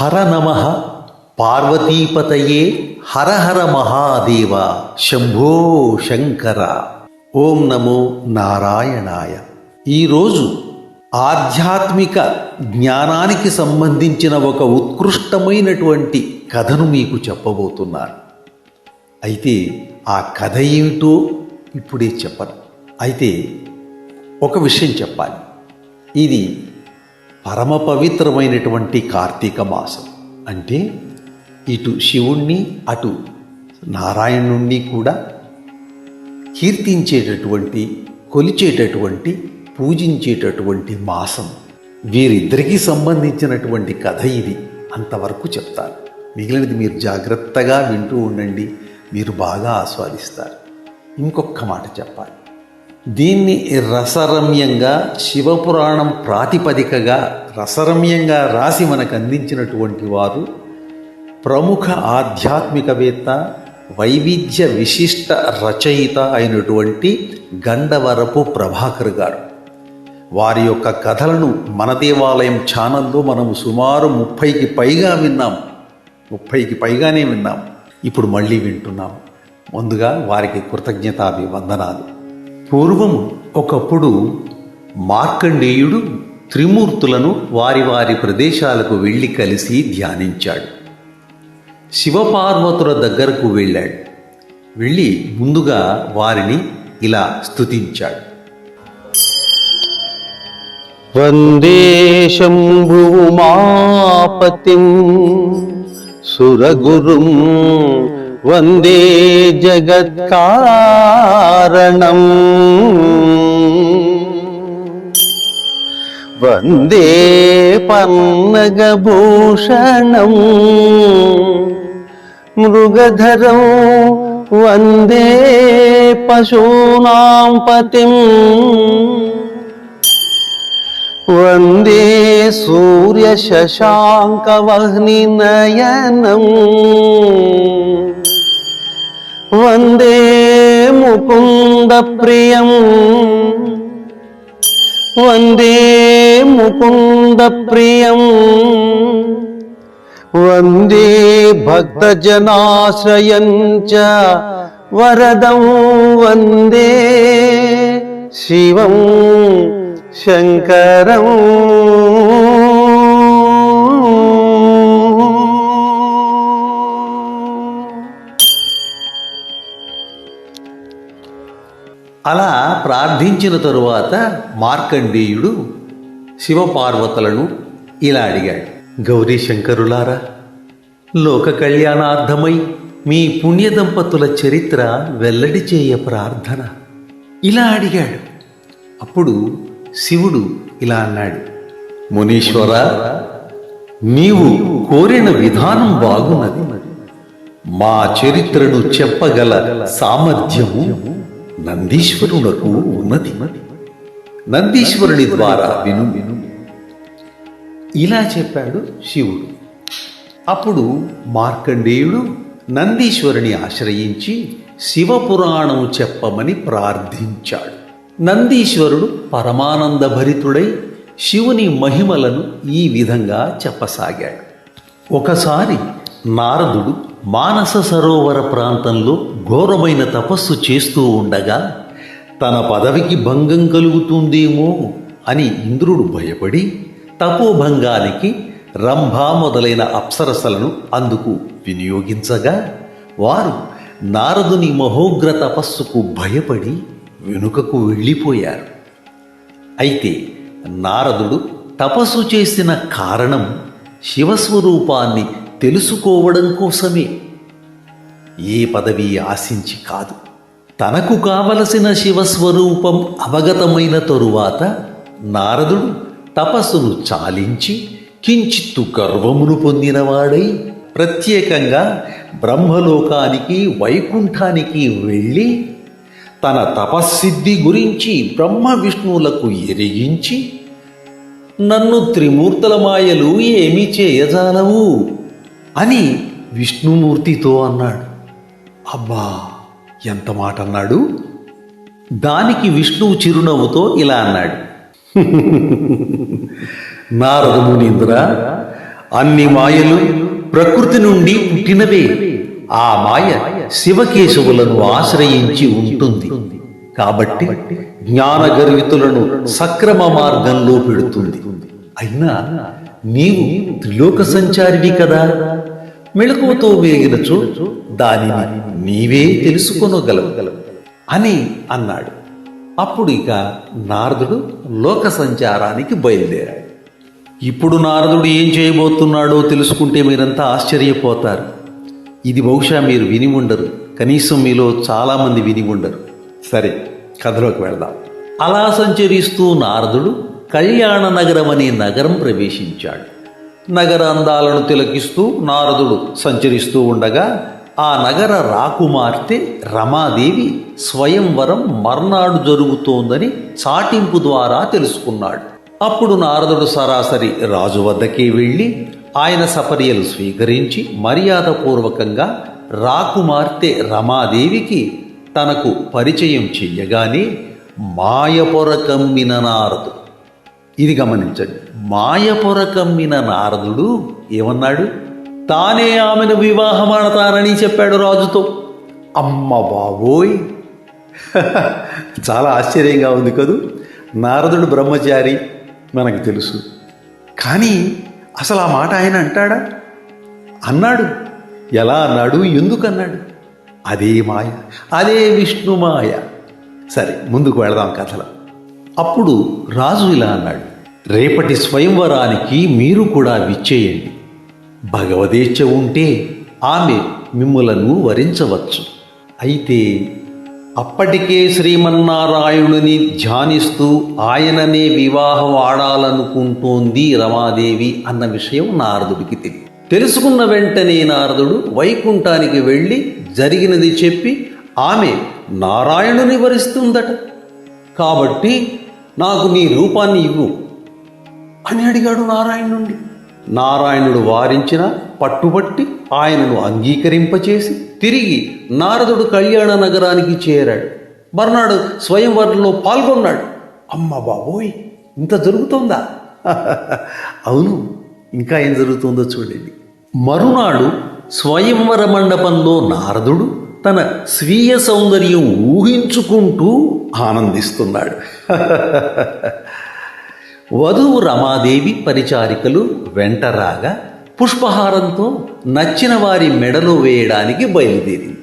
హర నమ. పార్వతీపతయే హర హర మహాదేవ. శంభో శంకర. ఓం నమో నారాయణాయ. ఈరోజు ఆధ్యాత్మిక జ్ఞానానికి సంబంధించిన ఒక ఉత్కృష్టమైనటువంటి కథను మీకు చెప్పబోతున్నాను. అయితే ఆ కథ ఏమిటో ఇప్పుడే చెప్పను. అయితే ఒక విషయం చెప్పాలి. ఇది పరమ పవిత్రమైనటువంటి కార్తీక మాసం. అంటే ఇటు శివుణ్ణి అటు నారాయణుణ్ణి కూడా కీర్తించేటటువంటి కొలిచేటటువంటి పూజించేటటువంటి మాసం. వీరిద్దరికీ సంబంధించినటువంటి కథ ఇది. అంతవరకు చెప్తాను. మిగిలినది మీరు జాగ్రత్తగా వింటూ ఉండండి. మీరు బాగా ఆస్వాదిస్తారు. ఇంకొక మాట చెప్పాలి. దీన్ని రసరమ్యంగా శివపురాణం ప్రాతిపదికగా రసరమ్యంగా రాసి మనకు అందించినటువంటి వారు ప్రముఖ ఆధ్యాత్మికవేత్త వైవిధ్య విశిష్ట రచయిత అయినటువంటి గండవరపు ప్రభాకర్ గారు. వారి యొక్క కథలను మన దేవాలయం ఛానల్లో మనము సుమారు ముప్పైకి పైగా విన్నాం. ముప్పైకి పైగానే విన్నాం. ఇప్పుడు మళ్ళీ వింటున్నాం. ముందుగా వారికి కృతజ్ఞతాభివందనాలు. పూర్వము ఒకప్పుడు మార్కండేయుడు త్రిమూర్తులను వారి వారి ప్రదేశాలకు వెళ్ళి కలిసి ధ్యానించాడు. శివపార్వతుల దగ్గరకు వెళ్ళాడు. వెళ్ళి ముందుగా వారిని ఇలా స్తుతించాడు. వందే శంభుమాపతిం సురగురుం వందే జగత్కారణం వందే పన్నగభూషణం మృగధరం వందే పశూనాం పతిం వందే సూర్యశశాంకవహ్నినయనం వందే ముకుంద ప్రియం. వందే ముకుంద ప్రియం. వందే భక్తజనాశ్రయం చ వరదం వందే శివం శంకరం. అలా ప్రార్థించిన తరువాత మార్కండేయుడు శివపార్వతులను ఇలా అడిగాడు. గౌరీ శంకరులారా లోక కళ్యాణార్థమై మీ పుణ్య దంపతుల చరిత్ర వెల్లడి చేయ ప్రార్థన. ఇలా అడిగాడు. అప్పుడు శివుడు ఇలా అన్నాడు మునీశ్వర నీవు కోరిన విధానం బాగున్నది. మా చరిత్రను చెప్పగల సామర్థ్యము నందీశ్వరునకు ఉన్నది. నందీశ్వరుని ద్వారా విను. విను ఇలా చెప్పాడు శివుడు. అప్పుడు మార్కండేయుడు నందీశ్వరుని ఆశ్రయించి శివపురాణం చెప్పమని ప్రార్థించాడు. నందీశ్వరుడు పరమానందభరితుడై శివుని మహిమలను ఈ విధంగా చెప్పసాగాడు. ఒకసారి నారదుడు మానస సరోవర ప్రాంతంలో ఘోరమైన తపస్సు చేస్తూ ఉండగా తన పదవికి భంగం కలుగుతుందేమో అని ఇంద్రుడు భయపడి తపోభంగానికి రంభ మొదలైన అప్సరసలను అందుకు వినియోగించగా వారు నారదుని మహోగ్ర తపస్సుకు భయపడి వెనుకకు వెళ్ళిపోయారు. అయితే నారదుడు తపస్సు చేసిన కారణం శివస్వరూపాన్ని తెలుసుకోవడం కోసమే. ఏ పదవి ఆశించి కాదు. తనకు కావలసిన శివస్వరూపం అవగతమైన తరువాత నారదుడు తపస్సును చాలించి కించిత్తు గర్వమును పొందినవాడై ప్రత్యేకంగా బ్రహ్మలోకానికి వైకుంఠానికి వెళ్ళి తన తపస్సిద్ధి గురించి బ్రహ్మ విష్ణువులకు ఎరిగించి నన్ను త్రిమూర్తుల మాయలు ఏమీ చేయజాలవు? అని విష్ణుమూర్తితో అన్నాడు. అబ్బా ఎంత మాట అన్నాడు? దానికి విష్ణువు చిరునవ్వుతో ఇలా అన్నాడు. నారదమునింద్ర అన్ని మాయలు ప్రకృతి నుండి పుట్టినవే ఆ మాయ శివకేశవులను ఆశ్రయించి ఉంటుంది. కాబట్టి జ్ఞానగర్వితులను సక్రమ మార్గంలో పెడుతుంది. అయినా నీవు త్రిలోక సంచారివి కదా? మెళకువతో వేగినచు దానిని నీవే తెలుసుకొనగలవు అని అన్నాడు. అప్పుడు ఇక నారదుడు లోక సంచారానికి బయలుదేరాడు. ఇప్పుడు నారదుడు ఏం చేయబోతున్నాడో తెలుసుకుంటే మీరంతా ఆశ్చర్యపోతారు. ఇది బహుశా మీరు విని ఉండరు. కనీసం మీలో చాలామంది విని ఉండరు. సరే కథలోకి వెళదాం. అలా సంచరిస్తూ నారదుడు కళ్యాణ నగరం అనే నగరం ప్రవేశించాడు. నగర అందాలను తిలకిస్తూ నారదుడు సంచరిస్తూ ఉండగా ఆ నగర రాకుమార్తె రమాదేవి స్వయంవరం మర్నాడు జరుగుతోందని చాటింపు ద్వారా తెలుసుకున్నాడు. అప్పుడు నారదుడు సరాసరి రాజు వద్దకే వెళ్ళి ఆయన సపర్యలు స్వీకరించి మర్యాదపూర్వకంగా రాకుమార్తె రమాదేవికి తనకు పరిచయం చెయ్యగానే మాయపొర కమ్మిన నారదు ఇది గమనించండి. మాయపొర కమ్మిన నారదుడు ఏమన్నాడు? తానే ఆమెను వివాహమాడతానని చెప్పాడు రాజుతో. అమ్మ బాబోయ్! చాలా ఆశ్చర్యంగా ఉంది కదూ? నారదుడు బ్రహ్మచారి మనకు తెలుసు. కానీ అసలు ఆ మాట ఆయన అంటాడా? అన్నాడు. ఎలా అన్నాడు? ఎందుకు అన్నాడు? అదే మాయ అదే విష్ణు మాయ. సరే ముందుకు వెళదాం కథలో. అప్పుడు రాజు ఇలా అన్నాడు. రేపటి స్వయంవరానికి మీరు కూడా విచ్చేయండి. భగవదేచ్ఛ ఉంటే ఆమె మిమ్ములను వరించవచ్చు. అయితే అప్పటికే శ్రీమన్నారాయణుని ధ్యానిస్తూ ఆయననే వివాహం ఆడాలనుకుంటోంది రమాదేవి అన్న విషయం నారదుడికి తెలియదు తెలుసుకున్న వెంటనే నారదుడు వైకుంఠానికి వెళ్ళి జరిగినది చెప్పి ఆమె నారాయణుని వరిస్తుందట. కాబట్టి నాకు నీ రూపాన్ని ఇవ్వు. అని అడిగాడు నారాయణుండి నారాయణుడు వారించిన పట్టుబట్టి ఆయనను అంగీకరింపచేసి తిరిగి నారదుడు కళ్యాణ నగరానికి చేరాడు. మర్నాడు స్వయంవరంలో పాల్గొన్నాడు. అమ్మ బాబోయ్ ఇంత జరుగుతోందా? అవును ఇంకా ఏం జరుగుతుందో చూడండి. మరునాడు స్వయంవర మండపంలో నారదుడు తన స్వీయ సౌందర్యం ఊహించుకుంటూ ఆనందిస్తున్నాడు. వధువు రమాదేవి పరిచారికలు వెంటరాగా పుష్పహారంతో నచ్చిన వారి మెడలో వేయడానికి బయలుదేరింది.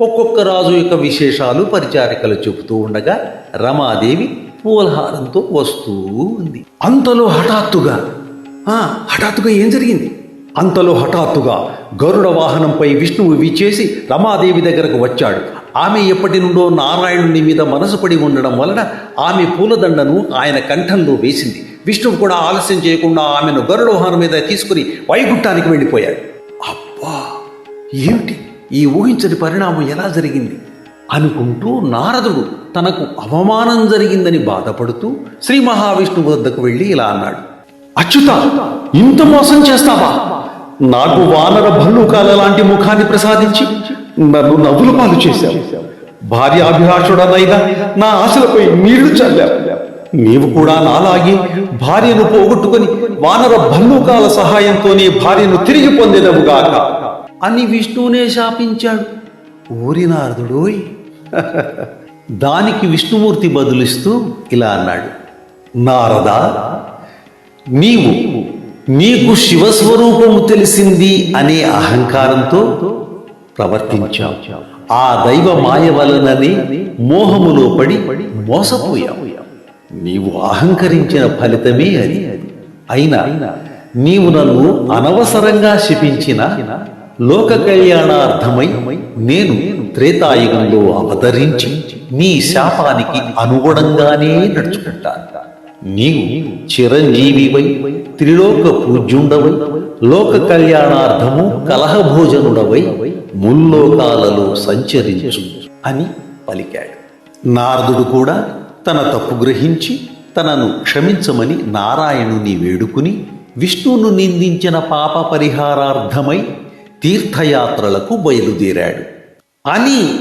ఒక్కొక్క రాజు యొక్క విశేషాలు పరిచారికలు చెబుతూ ఉండగా రమాదేవి పూలహారంతో వస్తూ ఉంది. అంతలో హఠాత్తుగా హఠాత్తుగా ఏం జరిగింది? అంతలో హఠాత్తుగా గరుడ వాహనంపై విష్ణువు విచ్చేసి రమాదేవి దగ్గరకు వచ్చాడు. ఆమె ఎప్పటి నుండో నారాయణుని మీద మనసుపడి ఉండడం వలన ఆమె పూలదండను ఆయన కంఠంలో వేసింది. విష్ణువు కూడా ఆలస్యం చేయకుండా ఆమెను గరుడ మీద తీసుకుని వైకుంఠానికి వెళ్ళిపోయాడు. అబ్బా! ఏమిటి? ఈ ఊహించని పరిణామం ఎలా జరిగింది? అనుకుంటూ నారదుడు తనకు అవమానం జరిగిందని బాధపడుతూ శ్రీ మహావిష్ణువు వద్దకు వెళ్ళి ఇలా అన్నాడు. అచ్యుత ఇంత మోసం చేస్తావా? నాకు వానర భల్లూకాల లాంటి ముఖాన్ని ప్రసాదించి నన్ను నవ్వుల పాలు చేశావు. భార్యాభిలాషుడనైనా నా ఆశలపై నీళ్ళు చల్లావు. నీవు కూడా నాలాగి భార్యను పోగొట్టుకుని వానర భల్లూకాల సహాయంతోనే భార్యను తిరిగి పొందినవుగాక అని విష్ణువునే శాపించాడు. ఊరి నారదుడోయ్. దానికి విష్ణుమూర్తి బదులిస్తూ ఇలా అన్నాడు. నారద నీవు నీకు శివస్వరూపము తెలిసింది అనే అహంకారంతో ప్రవర్తించాం ఆ దైవ మాయ వలననే మోహములో పడి మోసపోయావు. నీవు అహంకరించిన ఫలితమే అది. అయినా నీవు నన్ను అనవసరంగా శిపించిన లోక కళ్యాణార్థమై నేను త్రేతాయుగంలో అవతరించి నీ శాపానికి అనుగుణంగానే నడుచుకుంటాను. నీవు చిరంజీవివై త్రిలోక పూజ్యుండవై లోక కళ్యాణార్థము కలహభోజనుడవై ముల్లోకాలలో సంచరించు అని పలికాడు. నారదుడు కూడా తన తప్పు గ్రహించి తనను క్షమించమని నారాయణుని వేడుకుని విష్ణువును నిందించిన పాప పరిహారార్థమై తీర్థయాత్రలకు బయలుదేరాడు. అని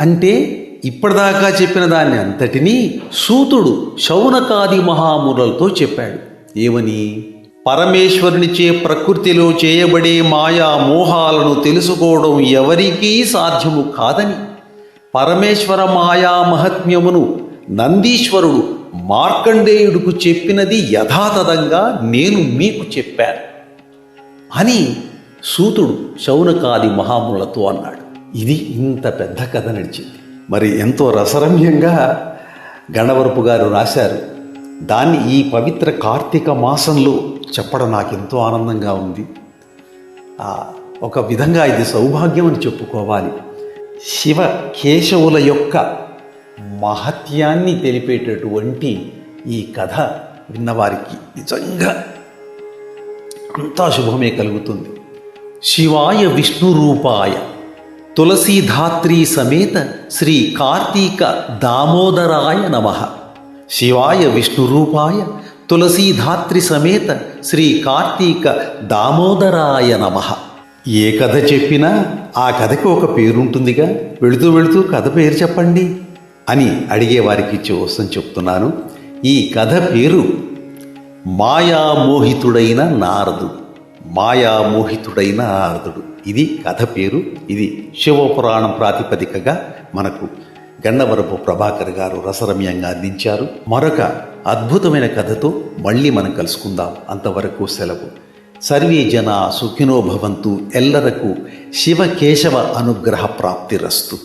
అంటే ఇప్పటిదాకా చెప్పిన దాన్ని అంతటినీ సూతుడు శౌనకాది మహామునులతో చెప్పాడు. ఏమని? పరమేశ్వరునిచే ప్రకృతిలో చేయబడే మాయా మోహాలను తెలుసుకోవడం ఎవరికీ సాధ్యము కాదని పరమేశ్వర మాయా మహత్మ్యమును నందీశ్వరుడు మార్కండేయుడుకు చెప్పినది యథాతథంగా నేను మీకు చెప్పాను అని సూతుడు శౌనకాది మహాములతో అన్నాడు. ఇది ఇంత పెద్ద కథ నడిచింది. మరి ఎంతో రసరమ్యంగా గణవరపు గారు రాశారు. దాన్ని ఈ పవిత్ర కార్తీక మాసంలో చెప్పడం నాకు ఎంతో ఆనందంగా ఉంది. ఒక విధంగా ఇది సౌభాగ్యం అని చెప్పుకోవాలి. శివ కేశవుల యొక్క మహత్యాన్ని తెలిపేటటువంటి ఈ కథ విన్నవారికి నిజంగా అంతా శుభమే కలుగుతుంది. శివాయ విష్ణు రూపాయ తులసీధాత్రీ సమేత శ్రీ కార్తీక దామోదరాయ నమ. శివాయ విష్ణు రూపాయ తులసీధాత్రి సమేత శ్రీ కార్తీక దామోదరాయ నమ. ఏ కథ చెప్పినా ఆ కథకి ఒక పేరుంటుందిగా. వెళుతూ వెళుతూ కథ పేరు చెప్పండి అని అడిగే వారికి ఇచ్చే చెప్తున్నాను. ఈ కథ పేరు మాయామోహితుడైన నారదుడు మాయామోహితుడైన నారదుడు. ఇది కథ పేరు. ఇది శివపురాణం ప్రాతిపదికగా మనకు గన్నవరపు ప్రభాకర్ గారు రసరమ్యంగా అందించారు. మరొక అద్భుతమైన కథతో మళ్ళీ మనం కలుసుకుందాం. అంతవరకు సెలవు. సర్వే జన సుఖినో భవంతు ఎల్లరకు శివ కేశవ అనుగ్రహ ప్రాప్తిరస్తు.